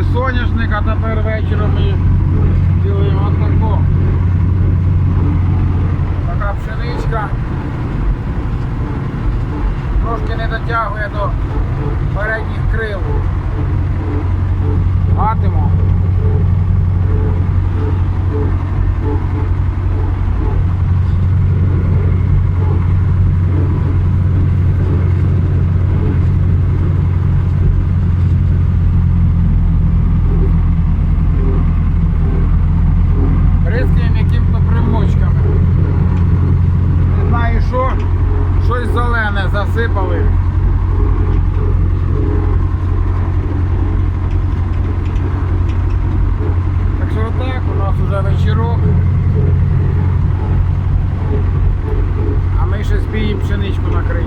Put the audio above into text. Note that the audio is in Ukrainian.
То соняшник, а тепер вечором ми ділимо отако. Така пшеничка. Трошки не дотягує до передніх крил. Гатимо. Щось зелене засипали. Так що отак, у нас вже вечірок. А ми ще спіємо пшеничку накриті.